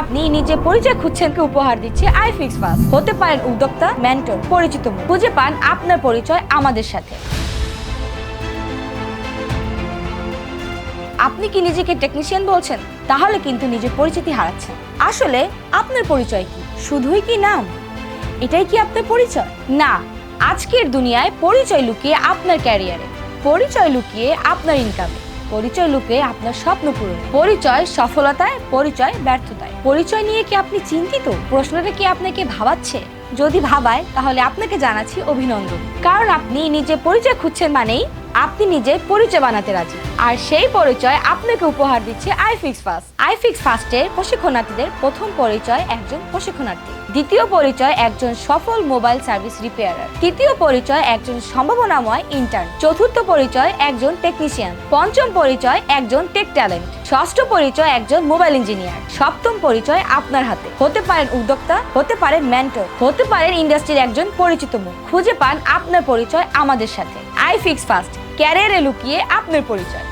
আপনি নিজে পরিচয় খুঁজছেন খুঁজছেনকে উপহার দিচ্ছে আই ফিক্স পাস হতে পারেন উদ্যোক্তা মেন্টর পরিচিত। খুঁজে পান আপনার পরিচয় আমাদের সাথে। আপনি কি নিজেকে টেকনিশিয়ান বলছেন? তাহলে কিন্তু নিজের পরিচিতি হারাচ্ছেন। আসলে আপনার পরিচয় কি? শুধুই কি নাম? এটাই কি আপনার পরিচয়? না, আজকের দুনিয়ায় পরিচয় লুকিয়ে আপনার ক্যারিয়ারে পরিচয় লুকিয়ে আপনার ইনকামে পরিচয় লুকে আপনার স্বপ্ন পূরণ। পরিচয় সফলতায়, পরিচয় ব্যর্থতায়। পরিচয় নিয়ে কি আপনি চিন্তিত? প্রশ্নটা কি আপনাকে ভাবাচ্ছে? যদি ভাবায়, তাহলে আপনাকে জানাচ্ছি অভিনন্দন। কারণ আপনি নিজে পরিচয় খুঁজছেন মানেই আপনি নিজে পরিচয় বানাতে রাজি। আর সেই পরিচয় আপনাকে উপহার দিচ্ছে আইফিক্স ফাস্ট আইফিক্স ফাস্টের প্রশিক্ষণার্থীদের প্রথম পরিচয় একজন প্রশিক্ষণার্থী। দ্বিতীয় পরিচয় একজন সফল মোবাইল সার্ভিস রিপেয়ারার। তৃতীয় পরিচয় একজন সম্ভাবনাময় ইন্টার্ন চতুর্থ পরিচয় একজন টেকনিশিয়ান পঞ্চম পরিচয় একজন টেক ট্যালেন্ট ষষ্ঠ পরিচয় একজন মোবাইল ইঞ্জিনিয়ার সপ্তম পরিচয় আপনার হাতে। হতে পারেন উদ্যোক্তা, হতে পারেন মেন্টর হতে পারেন ইন্ডাস্ট্রির একজন পরিচিত মুখ। খুঁজে পান আপনার পরিচয় আমাদের সাথে। আই ফিক্স ফাস্ট ক্যারিয়ারে লুকিয়ে আপনার পরিচয়